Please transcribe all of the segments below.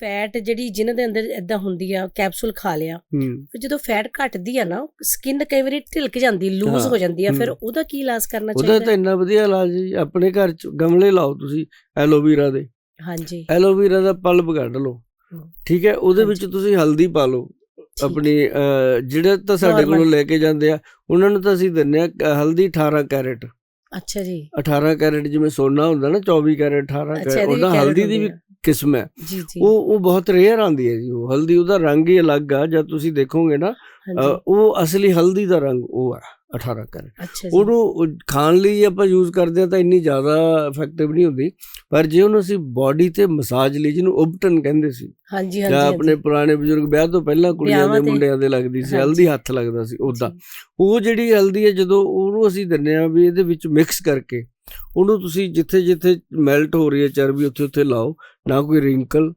Fat ਜਿਹੜੀ ਜਿਨ੍ਹਾਂ ਦੇ ਅੰਦਰ ਇਦਾਂ ਹੁੰਦੀ ਆ ਕੈਪਸੂਲ ਖਾ ਲਿਆ ਫਿਰ ਜਦੋਂ ਫੈਟ ਘਟਦੀ ਆ ਨਾ ਸਕਿਨ ਕਈ ਵਾਰੀ ਢਿਲਕ ਜਾਂਦੀ ਲੂਜ਼ ਹਾਂ, ਜਾਂਦੀ ਆ ਫਿਰ। ਉਹਦਾ ਕੀ ਇਲਾਜ ਕਰਨਾ ਉਹਦਾ ਚਾਹੀਦਾ ਤਾਂ ਇੰਨਾ ਵਧੀਆ ਇਲਾਜ ਹੈ ਜੀ ਆਪਣੇ ਘਰ ਚ ਗਮਲੇ ਲਾਓ ਤੁਸੀਂ ਐਲੋਵੀਰਾ ਦੇ ਹਾਂਜੀ ਐਲੋਵੀਰਾ ਦਾ ਪਲਪ ਕੱਢ ਲਓ। ਠੀਕ ਹੈ ਉਹਦੇ ਵਿੱਚ। ਤੁਸੀਂ ਹਲਦੀ ਪਾ ਲਓ। ਆਪਣੀ ਜਿਹੜੇ ਤਾਂ ਸਾਡੇ। ਕੋਲੋਂ ਲੈ ਕੇ ਜਾਂਦੇ ਆ ਉਹਨਾਂ ਨੂੰ ਤਾਂ ਅਸੀਂ ਦਿੰਨੇ ਆ ਹਲਦੀ 18 ਕੈਰਟ ਅੱਛਾ ਜੀ 18 ਕੈਰਟ ਜਿਵੇਂ ਸੋਨਾ ਹੁੰਦਾ ਨਾ 24 ਕੈਰਟ 18 ਅੱਛਾ ਕੈਰਟ ਉਹਦਾ ਹਲਦੀ ਦੀ ਵੀ। ਕਿਸਮ ਹੈ। ਉਹ ਉਹ ਬਹੁਤ ਰੇਅਰ ਆਂਦੀ ਹੈ ਜੀ ਉਹ ਹਲਦੀ ਉਹਦਾ ਰੰਗ ਹੀ ਅਲੱਗ ਆ ਜਦ ਤੁਸੀਂ ਦੇਖੋਗੇ ਨਾ ਉਹ ਅਸਲੀ ਹਲਦੀ ਦਾ ਰੰਗ ਉਹ ਆ 18 ਕੈਰਟ। ਅੱਛਾ ਜੀ। ਉਹਨੂੰ ਉਹ ਖਾਣ ਲਈ ਆਪਾਂ ਯੂਜ਼ ਕਰਦੇ ਆ ਤਾਂ ਇੰਨੀ ਜ਼ਿਆਦਾ ਇਫੈਕਟਿਵ ਨਹੀਂ ਹੁੰਦੀ ਪਰ ਜੇ ਉਹਨੂੰ ਅਸੀਂ ਬਾਡੀ ਤੇ ਮਸਾਜ ਲਈ ਜਿਹਨੂੰ ਉਬਟਨ ਕਹਿੰਦੇ ਸੀ ਹਾਂਜੀ ਹਾਂਜੀ ਜਾਂ ਆਪਣੇ ਪੁਰਾਣੇ ਬਜ਼ੁਰਗ ਵਿਆਹ ਤੋਂ ਪਹਿਲਾਂ ਕੁੜੀਆਂ ਦੇ। ਮੁੰਡਿਆਂ ਦੇ ਲੱਗਦੀ ਸੀ। ਹਲਦੀ ਹੱਥ ਲੱਗਦਾ ਸੀ ਉਦਾਂ ਉਹ ਜਿਹੜੀ ਹਲਦੀ ਹੈ ਜਦੋਂ ਉਹਨੂੰ ਅਸੀਂ ਦਿੰਨੇ ਆ ਵੀ ਇਹਦੇ ਵਿੱਚ ਮਿਕਸ ਕਰਕੇ ਉਹਨੂੰ ਤੁਸੀਂ ਜਿੱਥੇ ਜਿੱਥੇ ਮੈਲਟ ਹੋ ਰਹੀ ਹੈ ਚਰਬੀ ਉੱਥੇ ਉੱਥੇ ਲਾਓ ਨਾ ਕੋਈ ਰਿੰਕਲ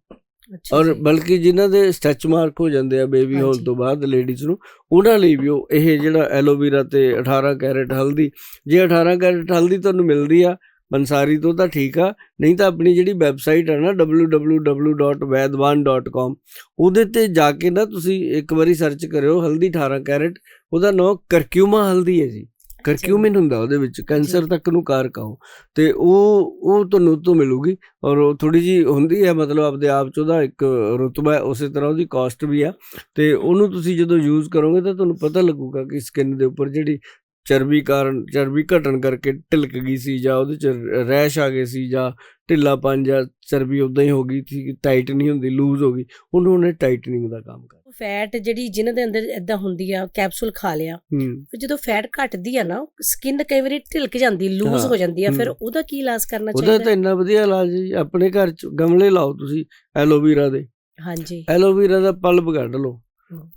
ਔਰ। ਬਲਕਿ ਜਿਨ੍ਹਾਂ ਦੇ ਸਟੈਚ ਮਾਰਕ ਹੋ ਜਾਂਦੇ ਆ ਬੇਬੀ ਹਾਂਜੀ। ਤੋਂ ਬਾਅਦ ਲੇਡੀਜ਼ ਨੂੰ ਉਹਨਾਂ ਲਈ ਵੀ ਉਹ ਇਹ ਜਿਹੜਾ ਐਲੋਵੀਰਾ ਤੇ 18 ਕੈਰਟ ਹਲਦੀ ਜੇ 18 ਕੈਰਟ ਹਲਦੀ ਤੁਹਾਨੂੰ ਮਿਲਦੀ ਆ ਬੰਸਾਰੀ ਤੋਂ ਤਾਂ ਠੀਕ ਆ ਨਹੀਂ ਤਾਂ ਆਪਣੀ ਜਿਹੜੀ ਵੈਬਸਾਈਟ ਆ ਨਾ www.vaidwan.com ਉਹਦੇ ਤੇ ਜਾ ਕੇ ਨਾ ਤੁਸੀਂ ਇੱਕ ਵਾਰੀ ਸਰਚ ਕਰਿਓ ਹਲਦੀ 18 ਕੈਰਟ ਉਹਦਾ ਨਾਮ ਕਰਕਿਊਮਾ ਹਲਦੀ ਹੈ ਜੀ ਕਰਕਿਊਮਿਨ ਹੁੰਦਾ ਉਹਦੇ ਵਿੱਚ ਕੈਂਸਰ। ਤੱਕ ਨੂੰ ਕਾਰਕ ਆ ਤੇ ਉਹ ਉਹ ਤੁਹਾਨੂੰ ਤੋਂ ਮਿਲੂਗੀ ਔਰ ਉਹ ਥੋੜੀ ਜੀ ਹੁੰਦੀ ਹੈ ਮਤਲਬ ਆਪਦੇ ਆਪ ਚ ਉਹਦਾ ਇੱਕ ਰੁਤਬਾ ਹੈ ਉਸੇ ਤਰ੍ਹਾਂ ਉਹਦੀ ਕਾਸਟ ਵੀ ਆ ਤੇ ਉਹਨੂੰ ਤੁਸੀਂ ਜਦੋਂ ਯੂਜ਼ ਕਰੋਗੇ ਤਾਂ ਤੁਹਾਨੂੰ ਪਤਾ ਲੱਗੂਗਾ ਕਿ ਸਕਿਨ ਦੇ ਉੱਪਰ ਜਿਹੜੀ ਚਰਬੀ ਕਾਰਨ ਚਰਬੀ ਘਟਣ ਕਰਕੇ ਢਿਲਕ ਗਈ ਸੀ ਜਾਂ ਉਹਦੇ ਚ ਰੈਸ਼ ਆ ਗਏ ਸੀ ਜਾਂ ਢਿੱਲਾਪਨ ਜਾਂ ਚਰਬੀ ਉਦਾਂ ਹੀ ਹੋ ਗਈ ਸੀ ਟਾਈਟ ਨਹੀਂ ਹੁੰਦੀ ਲੂਜ਼ ਹੋ ਗਈ ਉਹਨੂੰ ਉਹਨੇ ਟਾਈਟਨਿੰਗ ਦਾ ਕੰਮ ਕਰ ਫੈਟ ਜਿਹੜੀ ਜਿਨ੍ਹਾਂ ਦੇ ਅੰਦਰ ਇਦਾਂ ਹੁੰਦੀ ਆ ਕੈਪਸੂਲ ਖਾ ਲਿਆ ਫਿਰ ਜਦੋਂ ਫੈਟ ਘਟਦੀ ਆ ਨਾ ਸਕਿਨ ਕਈ ਵਾਰੀ ਢਿਲਕ ਜਾਂਦੀ ਲੂਜ਼ ਹਾਂ, ਜਾਂਦੀ ਆ ਫਿਰ। ਉਹਦਾ ਕੀ ਇਲਾਜ ਕਰਨਾ ਉਹਦਾ ਚਾਹੀਦਾ ਤਾਂ ਇੰਨਾ ਵਧੀਆ ਇਲਾਜ ਜੀ ਆਪਣੇ ਘਰ ਚ ਗਮਲੇ ਲਾਓ ਤੁਸੀਂ ਐਲੋਵੀਰਾ ਦੇ ਹਾਂਜੀ ਐਲੋਵੀਰਾ ਦਾ ਪਲਪ ਕੱਢ ਲਓ।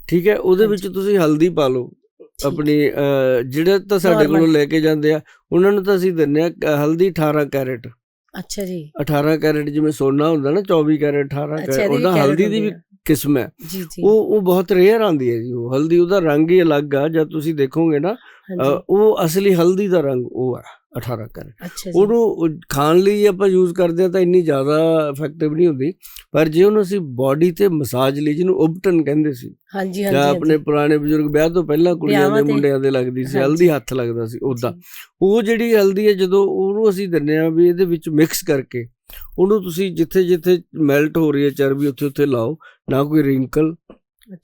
ਠੀਕ ਹੈ ਉਹਦੇ ਵਿੱਚ। ਤੁਸੀਂ ਹਲਦੀ ਪਾ ਲਓ। ਆਪਣੀ ਜਿਹੜੇ ਤਾਂ ਸਾਡੇ। ਕੋਲੋਂ ਲੈ ਕੇ ਜਾਂਦੇ ਆ ਉਹਨਾਂ ਨੂੰ ਤਾਂ ਅਸੀਂ ਦਿੰਨੇ ਆ ਹਲਦੀ 18 ਕੈਰਟ ਅੱਛਾ ਜੀ 18 ਕੈਰਟ ਜਿਵੇਂ ਸੋਨਾ ਹੁੰਦਾ ਨਾ 24 ਕੈਰਟ 18 ਅੱਛਾ ਕੈਰਟ ਉਹਦਾ ਹਲਦੀ ਦੀ ਵੀ। ਕਿਸਮ ਹੈ। ਜੀ ਜੀ। ਉਹ ਉਹ ਬਹੁਤ ਰੇਅਰ ਆਂਦੀ ਹੈ ਜੀ ਉਹ। ਹਲਦੀ ਉਹਦਾ ਰੰਗ ਹੀ ਅਲੱਗ ਆ ਜਦ ਤੁਸੀਂ ਦੇਖੋਗੇ ਨਾ ਉਹ ਅਸਲੀ ਹਲਦੀ ਦਾ ਰੰਗ ਉਹ ਆ 18 ਕੈਰਟ। ਅੱਛਾ ਜੀ। ਉਹਨੂੰ ਉਹ ਖਾਣ ਲਈ ਆਪਾਂ ਯੂਜ਼ ਕਰਦੇ ਆ ਤਾਂ ਇੰਨੀ ਜ਼ਿਆਦਾ ਇਫੈਕਟਿਵ ਨਹੀਂ ਹੁੰਦੀ ਪਰ ਜੇ ਉਹਨੂੰ ਅਸੀਂ ਬਾਡੀ ਤੇ ਮਸਾਜ ਲਈ ਜਿਹਨੂੰ ਉਬਟਨ ਕਹਿੰਦੇ ਸੀ ਹਾਂਜੀ ਜਾਂ ਹਾਂਜੀ ਆਪਣੇ ਪੁਰਾਣੇ ਬਜ਼ੁਰਗ ਵਿਆਹ ਤੋਂ ਪਹਿਲਾਂ ਕੁੜੀਆਂ ਦੇ। ਮੁੰਡਿਆਂ ਦੇ ਲੱਗਦੀ ਸੀ। ਹਲਦੀ ਹੱਥ ਲੱਗਦਾ ਸੀ ਉਦਾਂ ਜੀ, ਉਹ ਜਿਹੜੀ ਹਲਦੀ ਹੈ ਜਦੋਂ ਉਹਨੂੰ ਅਸੀਂ ਦਿੰਨੇ ਆ ਵੀ ਇਹਦੇ ਵਿੱਚ ਮਿਕਸ ਕਰਕੇ ਉਹਨੂੰ ਤੁਸੀਂ ਜਿੱਥੇ ਜਿੱਥੇ ਮੈਲਟ ਹੋ ਰਹੀ ਹੈ ਚਰਬੀ ਉੱਥੇ ਉੱਥੇ ਲਾਓ ਨਾ ਕੋਈ ਰਿੰਕਲ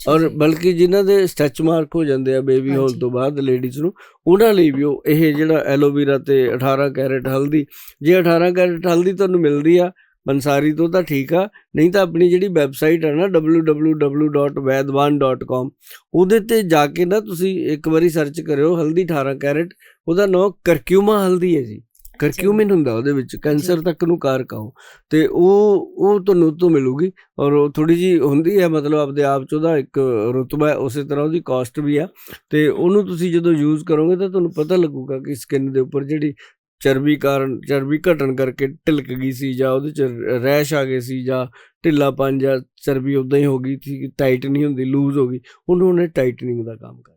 ਔਰ ਬਲਕਿ ਜਿਨ੍ਹਾਂ ਦੇ ਸਟੈਚ ਮਾਰਕ ਹੋ ਜਾਂਦੇ ਆ ਬੇਬੀ ਹਾਂਜੀ। ਤੋਂ ਬਾਅਦ ਲੇਡੀਜ਼ ਨੂੰ ਉਹਨਾਂ ਲਈ ਵੀ ਉਹ ਇਹ ਜਿਹੜਾ ਐਲੋਵੀਰਾ ਤੇ 18 ਕੈਰਟ ਹਲਦੀ ਜੇ 18 ਕੈਰਟ ਹਲਦੀ ਤੁਹਾਨੂੰ ਮਿਲਦੀ ਆ ਬੰਸਾਰੀ ਤੋਂ ਤਾਂ ਠੀਕ ਆ ਨਹੀਂ ਤਾਂ ਆਪਣੀ ਜਿਹੜੀ ਵੈਬਸਾਈਟ ਆ ਨਾ www.vaidwan.com ਉਹਦੇ ਤੇ ਜਾ ਕੇ ਨਾ ਤੁਸੀਂ ਇੱਕ ਵਾਰੀ ਸਰਚ ਕਰਿਓ ਹਲਦੀ 18 ਕੈਰਟ ਉਹਦਾ ਨਾਮ ਕਰਕਿਊਮਾ ਹਲਦੀ ਹੈ ਜੀ ਕਰਕਿਊਮਿਨ ਹੁੰਦਾ ਉਹਦੇ ਵਿੱਚ ਕੈਂਸਰ। ਤੱਕ ਨੂੰ ਕਾਰਕ ਆ ਉਹ ਤੇ ਉਹ ਉਹ ਤੁਹਾਨੂੰ ਤੋਂ ਮਿਲੂਗੀ ਔਰ ਉਹ ਥੋੜੀ ਜੀ ਹੁੰਦੀ ਹੈ ਮਤਲਬ ਆਪਦੇ ਆਪ ਚ ਉਹਦਾ ਇੱਕ ਰੁਤਬਾ ਹੈ ਉਸੇ ਤਰ੍ਹਾਂ ਉਹਦੀ ਕਾਸਟ ਵੀ ਆ ਤੇ ਉਹਨੂੰ ਤੁਸੀਂ ਜਦੋਂ ਯੂਜ਼ ਕਰੋਗੇ ਤਾਂ ਤੁਹਾਨੂੰ ਪਤਾ ਲੱਗੂਗਾ ਕਿ ਸਕਿਨ ਦੇ ਉੱਪਰ ਜਿਹੜੀ ਚਰਬੀ ਕਾਰਨ ਚਰਬੀ ਘਟਣ ਕਰਕੇ ਢਿਲਕ ਗਈ ਸੀ ਜਾਂ ਉਹਦੇ ਚ ਰੈਸ਼ ਆ ਗਏ ਸੀ ਜਾਂ ਢਿੱਲਾਪਨ ਜਾਂ ਚਰਬੀ ਉਦਾਂ ਹੀ ਹੋ ਗਈ ਸੀ ਟਾਈਟ ਨਹੀਂ ਹੁੰਦੀ ਲੂਜ਼ ਹੋ ਗਈ। ਉਹਨੂੰ ਉਹਨੇ ਟਾਈਟਨਿੰਗ ਦਾ ਕੰਮ ਕਰ